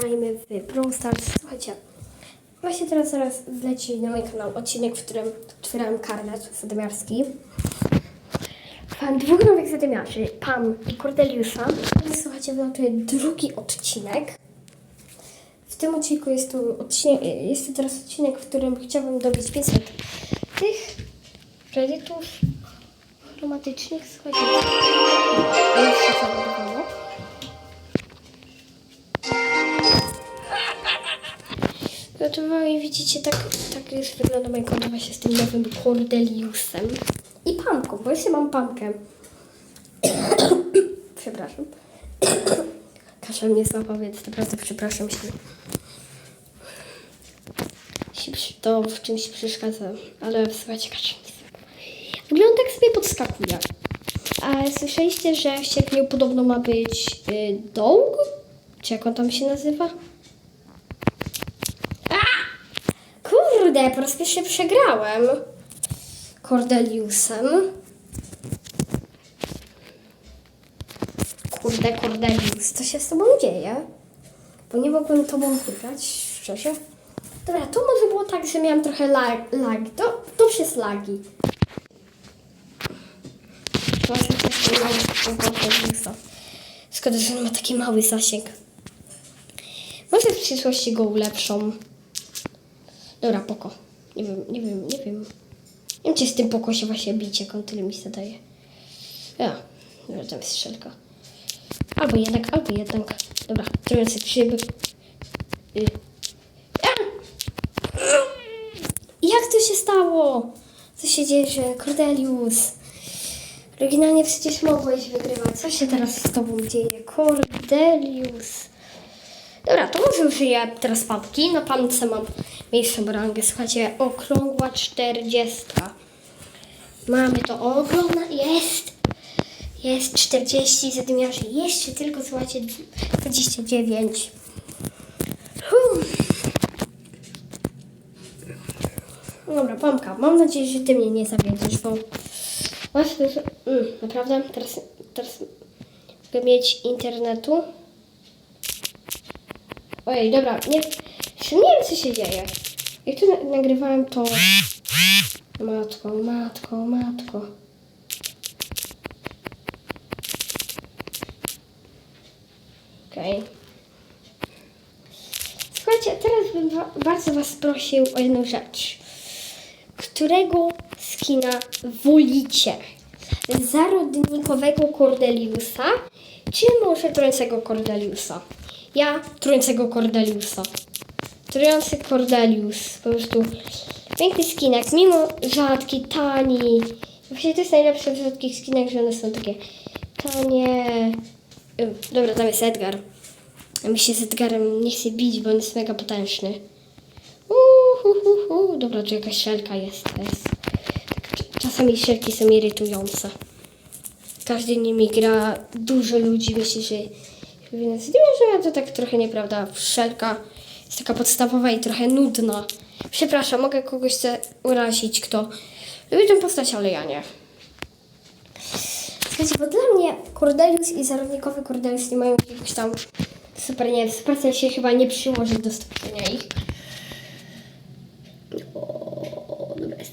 grajmy w Brawl Stars. Słuchajcie, właśnie teraz zaraz wleci na mój kanał odcinek, w którym otwierałem karnet zadymiarski. Mam dwóch nowych zadymiarzy, Pam i Cordeliusa. Więc słuchajcie, wylatuje drugi odcinek. W tym odcinku jest to, odcinek, jest teraz odcinek, w którym chciałabym dobić 500 tych kredytów automatycznych. Słuchajcie, już się załadowało. I widzicie, tak, tak już wygląda moje konto właśnie z tym nowym Cordeliusem. I pamką, bo jeszcze mam pamkę. przepraszam. Kaszel mnie złapał, więc naprawdę przepraszam się. To w czymś przeszkadza, ale słuchajcie, kaszel mnie złapał. W ogóle on tak sobie podskakuje. A słyszeliście, że w sierpniu podobno ma być y, Dog? Czy jak on tam się nazywa? Kurde, po raz pierwszy przegrałem Cordeliusem. Kurde, Cordelius, co się z tobą dzieje? Bo nie mogłem tobą wygrać, szczerze. Dobra, to może było tak, że miałam trochę lag, lag. To, to przez lagi. Właśnie Cordeliusa. Szkoda, że on ma taki mały zasięg. Może w przyszłości go ulepszą. Dobra, poko. Nie wiem, nie wiem, nie wiem. Nie wiem, czy z tym poko się właśnie bić, jak on tyle mi zadaje. Ja, dobra, tam jest strzelka. Albo jednak, albo jednak. Dobra, trójcy grzyby. Y. Jak to się stało? Co się dzieje, że Cordelius? Oryginalnie przecież mogłeś wygrywać. Co się teraz z tobą dzieje? Cordelius. Dobra, to może użyję teraz papki. Na pance mam mniejszą rangę. Słuchajcie, okrągła 40. Mamy to ogląda. Jest! Jest 40 zadymiarzy. Jeszcze tylko, słuchajcie, 29. Huh. Dobra, Pamka, mam nadzieję, że ty mnie nie zawiedziesz, bo właśnie, mm, naprawdę, teraz, teraz mieć internetu. Ojej, dobra, nie, nie wiem co się dzieje. Jak tu na- nagrywałem to... Matko, matko, matko. Okej. Słuchajcie, teraz bym wa- bardzo was prosił o jedną rzecz. Którego skina wolicie? Zarodnikowego Cordeliusa, czy może trującego Cordeliusa? Ja trującego Cordeliusa. Trujący Cordelius, po prostu piękny skinek, mimo rzadki, tani. Właśnie to jest najlepsze w rzadkich skinach, że one są takie tanie. Dobra, tam jest Edgar. A mi się z Edgarem nie chce bić, bo on jest mega potężny. Uhuhuhu. Dobra, tu jakaś szelka jest. Jest. Cz- czasami szelki są irytujące. Każdy nimi gra, dużo ludzi myśli, że więc że to tak trochę nieprawda. Szelka jest taka podstawowa i trochę nudna. Przepraszam, mogę kogoś urazić, kto lubi tę postać, ale ja nie. Słuchajcie, bo dla mnie Cordelius i zarodnikowy Cordelius nie mają jakiegoś tam super, nie super się chyba nie przyłoży do stworzenia ich. O, dobra jest.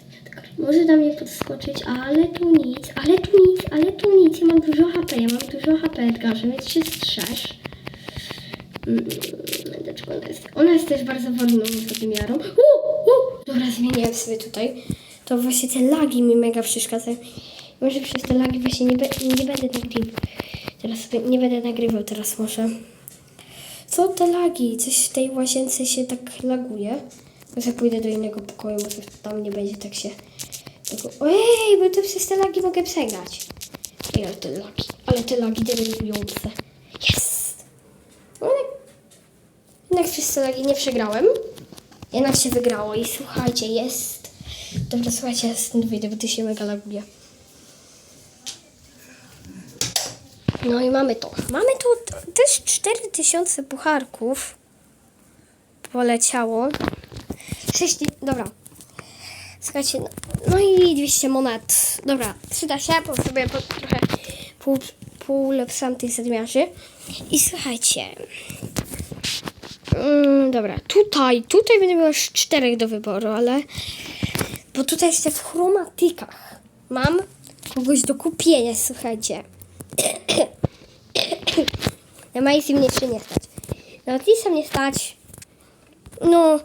Może na mnie podskoczyć, ale tu nic, ale tu nic, ale tu nic. Ja mam dużo HP, ja mam dużo HP, Edgarze, więc się strzeż. Mm, Dlaczego ona jest? Ona jest też bardzo wolną zadymiarą. Uh, uh, dobra, zmieniłem sobie tutaj. To właśnie te lagi mi mega przeszkadzają. Może przez te lagi właśnie nie, be, nie będę nagrywał. Teraz sobie nie będę nagrywał teraz może. Co te lagi? Coś w tej łazience się tak laguje. Może pójdę do innego pokoju, może tam nie będzie tak się... Ojej, bo to przez te lagi mogę przegrać. Ej, ale te lagi, ale te lagi denerwujące. Jest! Ale jednak przez te lagi nie przegrałem. Jednak się wygrało i słuchajcie, jest... Dobra, słuchajcie, ja stąd wyjdę, bo ty się mega laguje. No i mamy to. Mamy tu też 4000 pucharków. Poleciało. 6, dobra. Słuchajcie, no, no i 200 monet. Dobra, przyda się, bo sobie po, trochę pół, pół lepszam tych zadmiarzy. I słuchajcie. Dobra, tutaj, tutaj będę miała już czterech do wyboru, ale... Bo tutaj jeszcze w chromatykach mam kogoś do kupienia, słuchajcie. Na Maisy mnie jeszcze nie stać. Na Otisa mnie stać. No,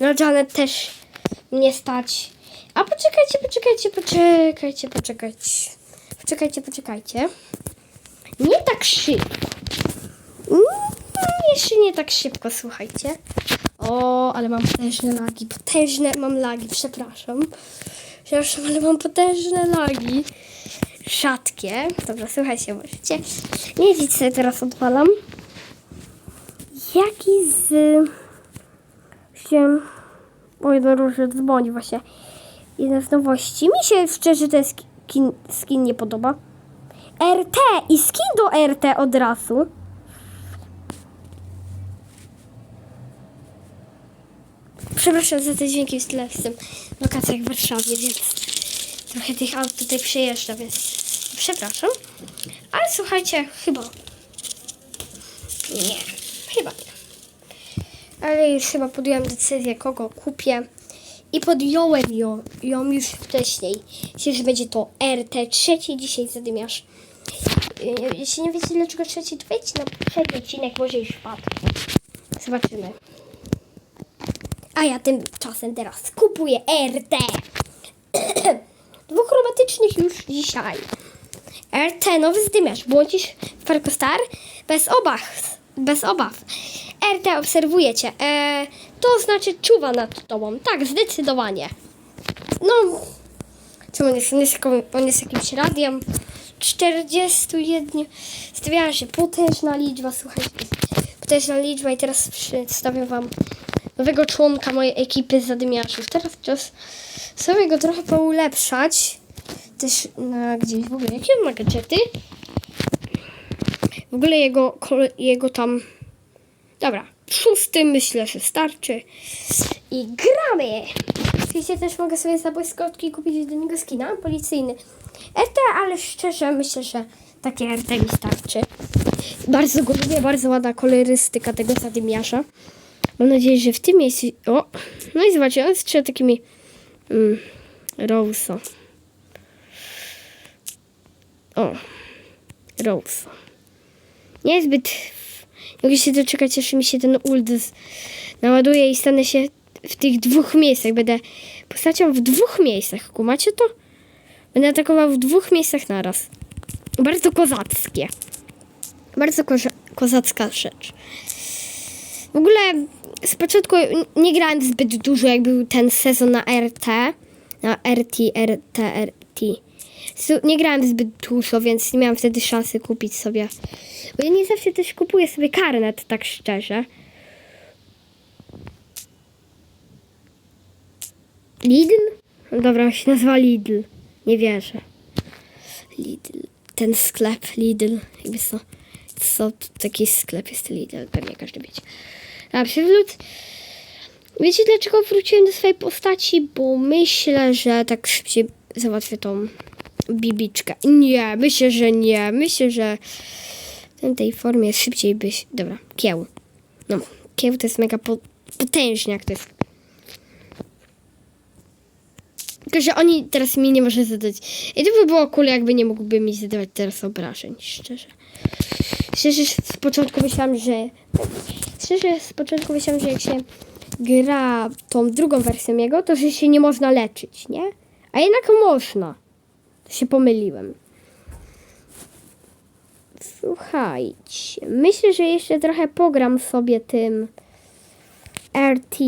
na Janet też mnie stać. A poczekajcie, poczekajcie, poczekajcie, poczekajcie. Poczekajcie, poczekajcie. Nie tak szybko. Mm, jeszcze nie tak szybko, słuchajcie. O, ale mam potężne lagi. Potężne mam lagi, przepraszam. Przepraszam, ale mam potężne lagi. Rzadkie. Dobra, słuchajcie, możecie. Nie ja teraz odwalam. Jaki z... Się... O, jeden różny dzwoni właśnie. Jedna z nowości. Mi się szczerze ten skin, skin nie podoba. RT i skin do RT od razu. Przepraszam za te dźwięki z tle, jestem w wakacjach w Warszawie, więc trochę tych aut tutaj przejeżdża, więc przepraszam. Ale słuchajcie, chyba. Nie, chyba nie. Ale już chyba podjąłem decyzję, kogo kupię. I podjąłem ją, ją już wcześniej. Myślę, że będzie to RT trzeci dzisiaj zadymiarz. Yy, Jeśli nie wiecie dlaczego trzeci, to wejdźcie na poprzedni odcinek, może już wpadł. Zobaczymy. A ja tymczasem teraz kupuję RT. Dwuchromatycznych już dzisiaj. RT, nowy zdymiarz. Błądzisz w Parko Star? Bez obaw. Bez obaw. RT obserwujecie. E, to znaczy czuwa nad tobą. Tak, zdecydowanie. No, co on jest? On jest, on jest jakimś radiem. 41. Stawiała się potężna liczba, słuchajcie. Potężna liczba i teraz przedstawię wam nowego członka mojej ekipy zadymiarzów. Teraz czas sobie go trochę poulepszać. Też na gdzieś w ogóle. Jakie on ma gadżety? W ogóle jego, jego tam... Dobra, szósty myślę, że starczy. I gramy! Oczywiście też mogę sobie za błyskotki kupić do niego skina policyjny. RT, ale szczerze myślę, że takie RT mi starczy. Bardzo go lubię, bardzo ładna kolorystyka tego zadymiarza. Mam nadzieję, że w tym miejscu... O! No i zobaczcie, on strzela takimi... Mm, Rosa. O. Rosa. Niezbyt... Mogę się doczekać, aż mi się ten z- naładuje i stanę się w tych dwóch miejscach. Będę postacią w dwóch miejscach. Kumacie to? Będę atakował w dwóch miejscach naraz. Bardzo kozackie. Bardzo koza- kozacka rzecz. W ogóle z początku nie grałem zbyt dużo, jak był ten sezon na RT. Na RT, RT, RT. Nie grałem zbyt dużo, więc nie miałam wtedy szansy kupić sobie. Bo ja nie zawsze też kupuję sobie karnet, tak szczerze. Lidl? Dobra, się nazywa Lidl. Nie wierzę. Lidl. Ten sklep Lidl. Jakby co, co taki sklep jest Lidl, pewnie każdy wiecie. A przywrót. Wiecie dlaczego wróciłem do swojej postaci? Bo myślę, że tak szybciej załatwię tą bibiczkę. Nie, myślę, że nie. Myślę, że w tej formie szybciej byś... Dobra, kieł. No, kieł to jest mega po, potężniak. To jest tylko, że oni teraz mi nie może zadać. I to by było cool, jakby nie mógłby mi zadawać teraz obrażeń, szczerze. Szczerze, z początku myślałam, że... Szczerze, z początku myślałam, że jak się gra tą drugą wersją jego, to że się nie można leczyć, nie? A jednak można. Się pomyliłem. Słuchajcie, myślę, że jeszcze trochę pogram sobie tym RT.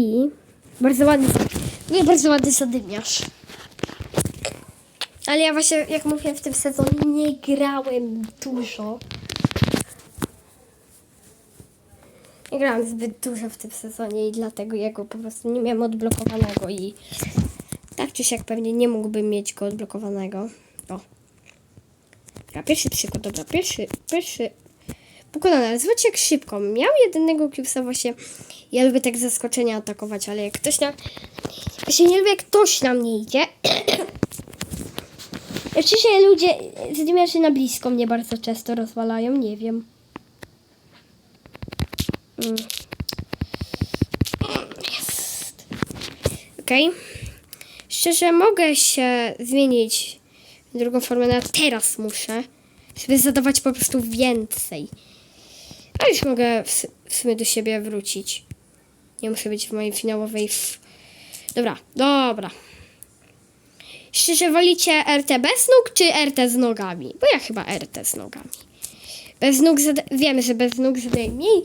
Bardzo ładny, nie, bardzo ładny zadymiarz. Ale ja właśnie, jak mówiłem, w tym sezonie nie grałem dużo. Nie grałem zbyt dużo w tym sezonie i dlatego jego po prostu nie miałem odblokowanego i tak czy siak pewnie nie mógłbym mieć go odblokowanego. O. Dobra, pierwszy przykład, dobra, pierwszy, pierwszy pokonany, ale zobaczcie jak szybko. Miał jedynego Cube'a właśnie. Ja lubię tak z zaskoczenia atakować, ale jak ktoś na... Właśnie nie lubię jak ktoś na mnie idzie. Oczywiście ludzie zdymiarzy na blisko mnie bardzo często rozwalają, nie wiem. Mm. Okej. Szczerze, mogę się zmienić drugą formę, ale teraz muszę, żeby zadawać po prostu więcej. A już mogę w, w sumie do siebie wrócić. Nie muszę być w mojej finałowej. F... Dobra, dobra. Szczerze, wolicie RT bez nóg czy RT z nogami? Bo ja chyba RT z nogami. Bez nóg wiemy, że bez nóg zadaje mniej,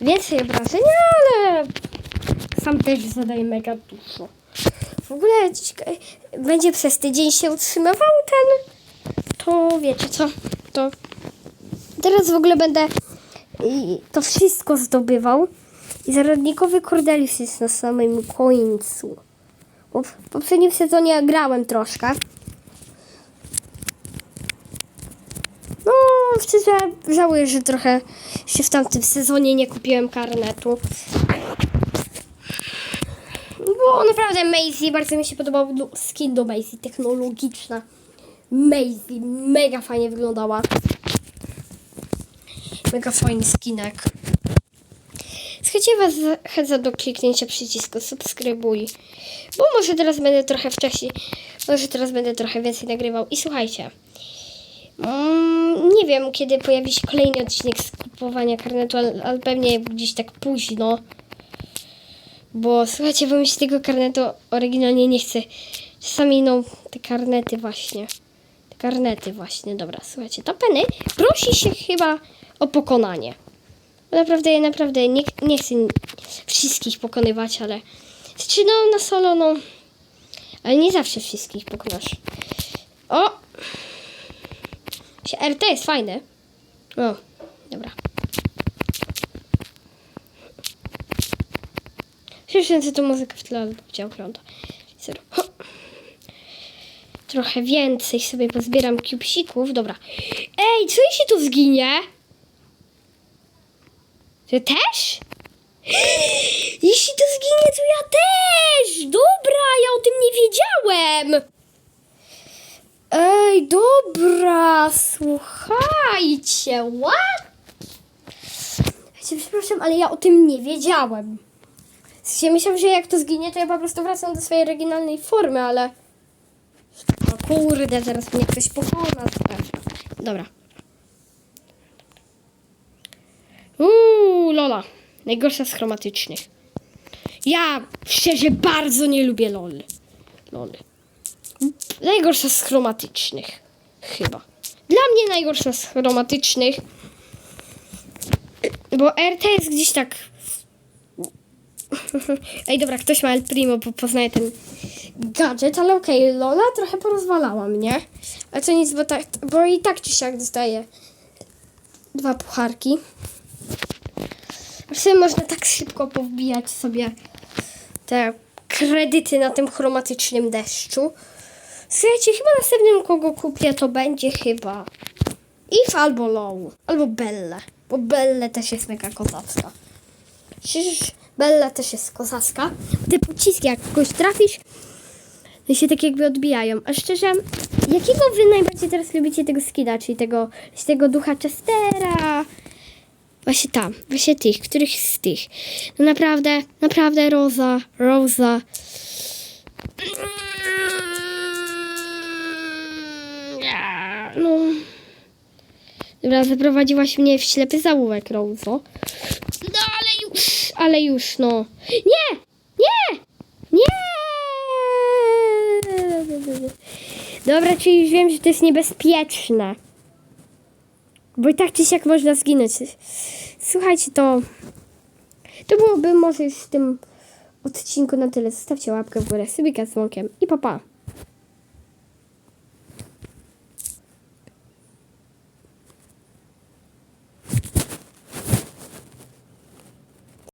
więcej obrażenia, ale sam też zadaje mega dużo. W ogóle dzisiaj- będzie przez tydzień się utrzymywał ten, to wiecie co, to teraz w ogóle będę to wszystko zdobywał i zarodnikowy Cordelius jest na samym końcu. Bo w poprzednim sezonie grałem troszkę. No, szczerze żałuję, że trochę się w tamtym sezonie nie kupiłem karnetu. Naprawdę Maisie, bardzo mi się podobał do- skin do Maisie, technologiczna. Maisie, mega fajnie wyglądała. Mega fajny skinek. Słuchajcie, was zachęcam do kliknięcia przycisku subskrybuj, bo może teraz będę trochę wcześniej, może teraz będę trochę więcej nagrywał. I słuchajcie, mm, nie wiem kiedy pojawi się kolejny odcinek z kupowania karnetu, ale, ale pewnie gdzieś tak późno. Bo słuchajcie, bo mi się tego karnetu oryginalnie nie chce. Czasami no te karnety właśnie. Te karnety właśnie, dobra, słuchajcie, to Penny prosi się chyba o pokonanie. Bo naprawdę, ja naprawdę nie, nie chcę wszystkich pokonywać, ale... Czy no na solo, no... Ale nie zawsze wszystkich pokonasz. O! RT jest fajne. O, dobra. Słysząc tę muzykę w tle, gdzie ogląda. Trochę więcej sobie pozbieram cubesików. Dobra. Ej, co jeśli to zginie? Ty też? Jeśli to zginie, to ja też! Dobra, ja o tym nie wiedziałem! Ej, dobra, słuchajcie, what? Przepraszam, ale ja o tym nie wiedziałem. W sensie myślałam, że jak to zginie, to ja po prostu wracam do swojej oryginalnej formy, ale... O kurde, zaraz mnie ktoś pokona. Dobra. Uuu, Lola. Najgorsza z chromatycznych. Ja szczerze bardzo nie lubię LOL. LOL. Najgorsza z chromatycznych. Chyba. Dla mnie najgorsza z chromatycznych. Bo RT jest gdzieś tak. Ej, dobra, ktoś ma El Primo, bo poznaje ten gadżet, ale okej, Lola trochę porozwalała mnie. Ale to nic, bo, tak, bo i tak czy siak dostaje dwa pucharki. Sobie można tak szybko powbijać sobie te kredyty na tym chromatycznym deszczu. Słuchajcie, chyba następnym kogo kupię to będzie chyba If albo Low, albo Belle, bo Belle też jest mega kozacka. Przecież Bella też jest kozacka. Te pociski, jak kogoś trafisz, to się tak jakby odbijają. A szczerze, jakiego wy najbardziej teraz lubicie tego skida, czyli tego, tego ducha Chestera? Właśnie tam, właśnie tych, których z tych. No naprawdę, naprawdę Roza, Rosa. No. Dobra, zaprowadziłaś mnie w ślepy zaułek, Rozo. No ale już, no. Nie! Nie! Nie! Dobra, czyli już wiem, że to jest niebezpieczne. Bo i tak czy siak można zginąć. Słuchajcie, to... To byłoby może już w tym odcinku na tyle. Zostawcie łapkę w górę, subika z i papa. Pa.